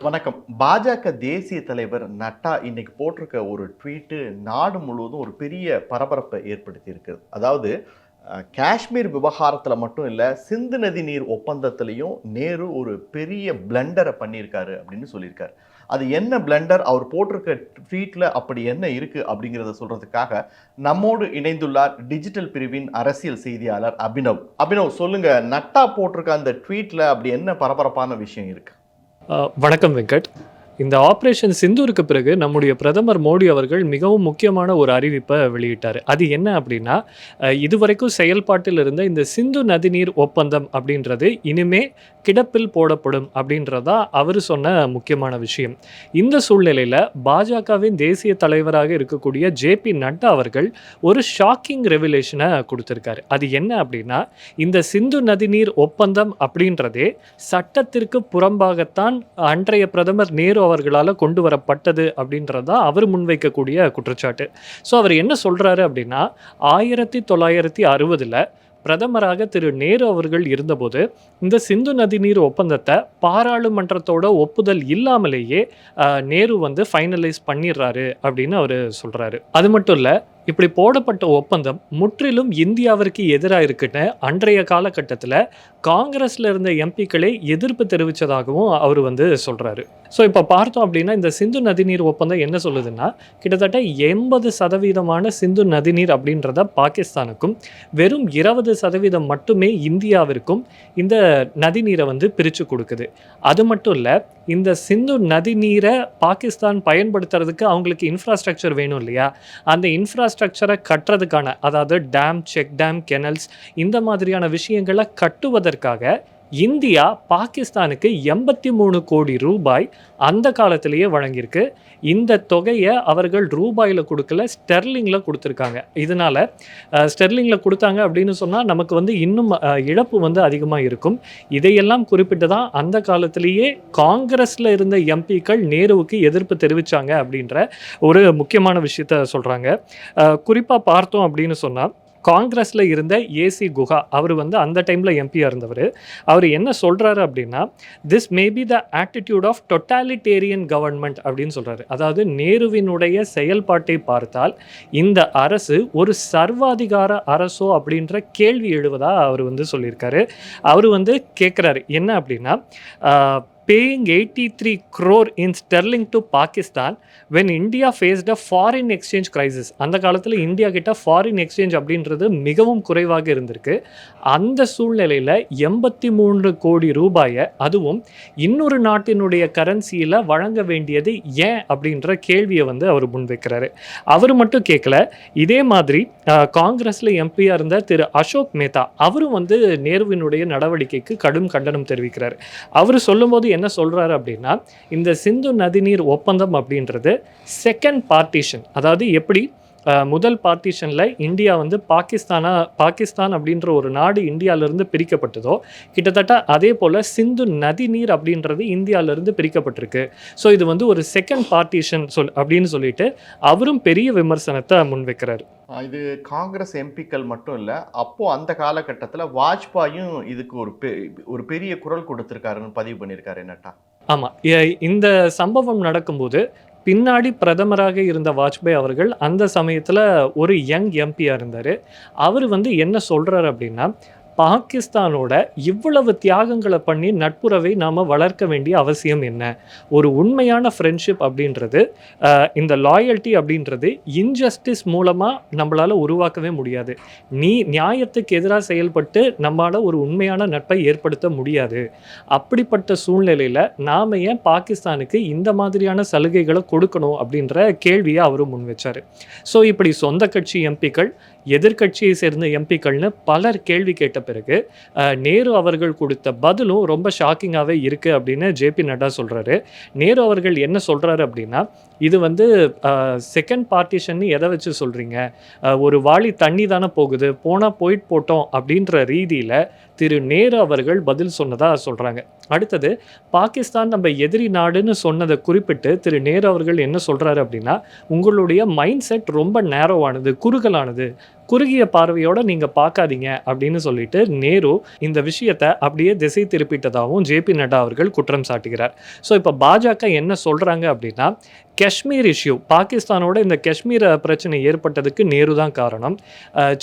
வணக்கம். பாஜக தேசிய தலைவர் நட்டா இன்னைக்கு போட்டிருக்க ஒரு ட்வீட்டு நாடு முழுவதும் ஒரு பெரிய பரபரப்பை ஏற்படுத்தி இருக்கிறது அதாவது காஷ்மீர் விவகாரத்தில் மட்டும் இல்லை சிந்து நதி நீர் ஒப்பந்தத்திலையும் நேரு ஒரு பெரிய பிளண்டரை பண்ணியிருக்காரு அப்படின்னு சொல்லியிருக்காரு. அது என்ன பிளண்டர் அவர் போட்டிருக்க ட்வீட்டில் அப்படி என்ன இருக்குது அப்படிங்கிறத சொல்கிறதுக்காக நம்மோடு இணைந்துள்ளார் டிஜிட்டல் பிரிவின் அரசியல் செய்தியாளர் அபினவ். அபினவ் சொல்லுங்கள் நட்டா போட்டிருக்க அந்த ட்வீட்டில் அப்படி என்ன பரபரப்பான விஷயம் இருக்குது வணக்கம் வெங்கட். இந்த ஆப்ரேஷன் சிந்தூருக்கு பிறகு நம்முடைய பிரதமர் மோடி அவர்கள் மிகவும் முக்கியமான ஒரு அறிவிப்பை வெளியிட்டார். அது என்ன அப்படின்னா இதுவரைக்கும் செயல்பாட்டில் இருந்த இந்த சிந்து நதிநீர் ஒப்பந்தம் அப்படின்றது இனிமே கிடப்பில் போடப்படும் அப்படின்றதா அவர் சொன்ன முக்கியமான விஷயம். இந்த சூழ்நிலையில் பாஜகவின் தேசிய தலைவராக இருக்கக்கூடிய ஜேபி நட்டா அவர்கள் ஒரு ஷாக்கிங் ரெவலேஷனை கொடுத்துருக்காரு. அது என்ன அப்படின்னா இந்த சிந்து நதிநீர் ஒப்பந்தம் அப்படின்றதே சட்டத்திற்கு புறம்பாகத்தான் அன்றைய பிரதமர் நேரு அவர்களால் கொண்டு வரப்பட்டது அப்படின்றதா அவர் முன்வைக்கக்கூடிய குற்றச்சாட்டு. ஸோ அவர் என்ன சொல்கிறாரு அப்படின்னா ஆயிரத்தி தொள்ளாயிரத்தி அறுபதில் பிரதமராக திரு நேரு அவர்கள் இருந்தபோது இந்த சிந்து நதிநீர் ஒப்பந்தத்தை பாராளுமன்றத்தோட ஒப்புதல் இல்லாமலேயே நேரு வந்து ஃபைனலைஸ் பண்ணிடுறாரு அப்படின்னு அவர் சொல்கிறாரு அது மட்டும் இல்லை இப்படி போடப்பட்ட ஒப்பந்தம் முற்றிலும் இந்தியாவிற்கு எதிராக இருக்குன்னு அன்றைய காலகட்டத்தில் காங்கிரஸில் இருந்த எம்பிக்களே எதிர்ப்பு தெரிவித்ததாகவும் அவர் வந்து சொல்கிறாரு ஸோ இப்போ பார்த்தோம் அப்படின்னா இந்த சிந்து நதிநீர் ஒப்பந்தம் என்ன சொல்லுதுன்னா கிட்டத்தட்ட எண்பது சதவீதமான சிந்து நதிநீர் அப்படின்றத பாகிஸ்தானுக்கும் வெறும் இருபது சதவீதம் மட்டுமே இந்தியாவிற்கும் இந்த நதிநீரை வந்து பிரித்து கொடுக்குது. அது மட்டும் இல்லை இந்த சிந்து நதிநீரை பாகிஸ்தான் பயன்படுத்துறதுக்கு அவங்களுக்கு இன்ஃப்ராஸ்ட்ரக்சர் வேணும் இல்லையா? அந்த இன்ஃப்ரா கட்டுறதுக்கான அதாவது டேம் செக் டேம் கெனல்ஸ் இந்த மாதிரியான விஷயங்களை கட்டுவதற்காக இந்தியா பாகிஸ்தானுக்கு எண்பத்தி மூணு கோடி ரூபாய் அந்த காலத்திலேயே வழங்கியிருக்கு. இந்த தொகையை அவர்கள் ரூபாயில் கொடுக்கல ஸ்டெர்லிங்கில் கொடுத்துருக்காங்க. இதனால் ஸ்டெர்லிங்கில் கொடுத்தாங்க அப்படின்னு சொன்னால் நமக்கு வந்து இன்னும் இழப்பு வந்து அதிகமாக இருக்கும். இதையெல்லாம் குறிப்பிட்டு தான் அந்த காலத்திலேயே காங்கிரஸில் இருந்த எம்பிக்கள் நேருவுக்கு எதிர்ப்பு தெரிவித்தாங்க அப்படின்ற ஒரு முக்கியமான விஷயத்த சொல்கிறாங்க குறிப்பாக பார்த்தோம் அப்படின்னு சொன்னால் காங்கிரஸில் இருந்த ஏசி குஹா அவர் வந்து அந்த டைமில் எம்பியாக இருந்தவர். அவர் என்ன சொல்கிறாரு அப்படின்னா this may be the attitude of totalitarian government அப்படின்னு சொல்கிறாரு அதாவது நேருவினுடைய செயல்பாட்டை பார்த்தால் இந்த அரசு ஒரு சர்வாதிகார அரசோ அப்படின்ற கேள்வி எழுவதாக அவர் வந்து சொல்லியிருக்காரு. அவர் வந்து கேட்குறாரு என்ன அப்படின்னா paying eighty three crore in sterling to Pakistan when India faced a foreign exchange crisis அந்த காலத்தில் இந்தியா கிட்ட ஃபாரின் எக்ஸ்சேஞ்ச் அப்படின்றது மிகவும் குறைவாக இருந்திருக்கு. அந்த சூழ்நிலையில் எண்பத்தி மூன்று கோடி ரூபாயை அதுவும் இன்னொரு நாட்டினுடைய கரன்சியில் வழங்க வேண்டியது ஏன் அப்படின்ற கேள்வியை வந்து அவர் முன்வைக்கிறாரு. அவர் மட்டும் கேட்கல இதே மாதிரி காங்கிரஸில் எம்பியாக இருந்த திரு அசோக் மேத்தா அவரும் வந்து நேருவினுடைய நடவடிக்கைக்கு கடும் கண்டனம் தெரிவிக்கிறார். அவர் சொல்லும்போது என்ன சொல்கிறாரு அப்படின்னா இந்த சிந்து நதிநீர் ஒப்பந்தம் அப்படின்றது செகண்ட் பார்ட்டிஷன் அதாவது எப்படி? முதல் பார்ட்டிஷனில் இந்தியா வந்து பாகிஸ்தானா பாகிஸ்தான் அப்படின்ற ஒரு நாடு இந்தியாவிலிருந்து பிரிக்கப்பட்டதோ கிட்டத்தட்ட அதே போல் சிந்து நதிநீர் அப்படின்றது இந்தியாவிலிருந்து பிரிக்கப்பட்டிருக்கு. ஸோ இது வந்து ஒரு செகண்ட் பார்ட்டிஷன் சொல் அப்படின்னு சொல்லிட்டு அவரும் பெரிய விமர்சனத்தை முன்வைக்கிறார். இது காங்கிரஸ் எம்பிக்கள் மட்டும் இல்லை அப்போ அந்த காலகட்டத்தில் வாஜ்பாயும் இதுக்கு ஒரு பெ ஒரு பெரிய குரல் கொடுத்துருக்காருன்னு பதிவு பண்ணியிருக்காரு நட்டா ஆமாம் இந்த சம்பவம் நடக்கும்போது பின்னாடி பிரதமராக இருந்த வாஜ்பாய் அவர்கள் அந்த சமயத்தில் ஒரு யங் எம்பியாக இருந்தார். அவர் வந்து என்ன சொல்கிறார் அப்படின்னா பாகிஸ்தானோட இவ்வளவு தியாகங்களை பண்ணி நட்புறவை நாம் வளர்க்க வேண்டிய அவசியம் என்ன? ஒரு உண்மையான ஃப்ரெண்ட்ஷிப் அப்படின்றது இந்த லாயல்ட்டி அப்படின்றது இன்ஜஸ்டிஸ் மூலமாக நம்மளால் உருவாக்கவே முடியாது. நீ நியாயத்துக்கு எதிராக செயல்பட்டு நம்மளால் ஒரு உண்மையான நட்பை ஏற்படுத்த முடியாது. அப்படிப்பட்ட சூழ்நிலையில் நாம் ஏன் பாகிஸ்தானுக்கு இந்த மாதிரியான சலுகைகளை கொடுக்கணும் அப்படின்ற கேள்வியை அவரும் முன் வச்சார். ஸோ இப்படி சொந்த கட்சி எம்பிக்கள் எதிர்க்கட்சியை சேர்ந்த எம்பிக்கள்னு பலர் கேள்வி கேட்ட பிறகு நேரு அவர்கள் கொடுத்த பதிலும் ரொம்ப ஷாக்கிங்காகவே இருக்குது அப்படின்னு ஜேபி நட்டா சொல்கிறாரு நேரு அவர்கள் என்ன சொல்கிறாரு அப்படின்னா இது வந்து செகண்ட் பார்ட்டிஷன் எதை வச்சு சொல்கிறீங்க ஒரு வாளி தண்ணி தானே போகுது போனால் போயிட்டு போட்டோம் அப்படின்ற ரீதியில் திரு நேரு அவர்கள் பதில் சொன்னதாக சொல்கிறாங்க அடுத்தது பாகிஸ்தான் நம்ம எதிரி நாடுன்னு சொன்னதை குறிப்பிட்டு திரு நேரு அவர்கள் என்ன சொல்கிறாரு அப்படின்னா உங்களுடைய மைண்ட் செட் ரொம்ப நேரோவானது குறுகலானது. குறுகிய பார்வையோட நீங்க பார்க்காதீங்க அப்படின்னு சொல்லிட்டு நேரு இந்த விஷயத்தை அப்படியே திசை திருப்பிட்டதாகவும் ஜேபி நட்டா அவர்கள் குற்றம் சாட்டுகிறார். ஸோ இப்போ பாஜக என்ன சொல்றாங்க அப்படின்னா காஷ்மீர் இஷ்யூ பாகிஸ்தானோட இந்த காஷ்மீர் பிரச்சனை ஏற்பட்டதுக்கு நேரு தான் காரணம்.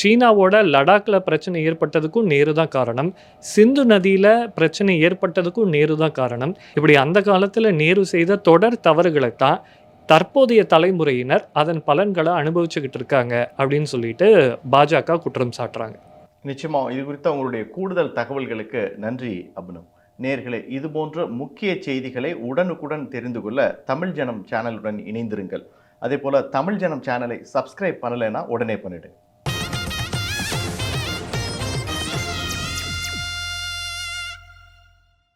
சீனாவோட லடாக்ல பிரச்சனை ஏற்பட்டதுக்கும் நேரு தான் காரணம். சிந்து நதியில் பிரச்சனை ஏற்பட்டதுக்கும் நேரு தான் காரணம். இப்படி அந்த காலத்தில் நேரு செய்த தொடர் தவறுகளை தான் தற்போதைய தலைமுறையினர் அதன் பலன்களை அனுபவிச்சுக்கிட்டு இருக்காங்க அப்படின்னு சொல்லிட்டு பாஜக குற்றம் சாட்டுறாங்க. நிச்சயமாக இது குறித்த அவங்களுடைய கூடுதல் தகவல்களுக்கு நன்றி அபினவ் நேர்களே இது போன்ற முக்கிய செய்திகளை உடனுக்குடன் தெரிந்து கொள்ள தமிழ் ஜனம் சேனலுடன் இணைந்திருங்கள். அதே போல் தமிழ் ஜனம் சேனலை சப்ஸ்கிரைப் பண்ணலைன்னா உடனே பண்ணிவிடுங்க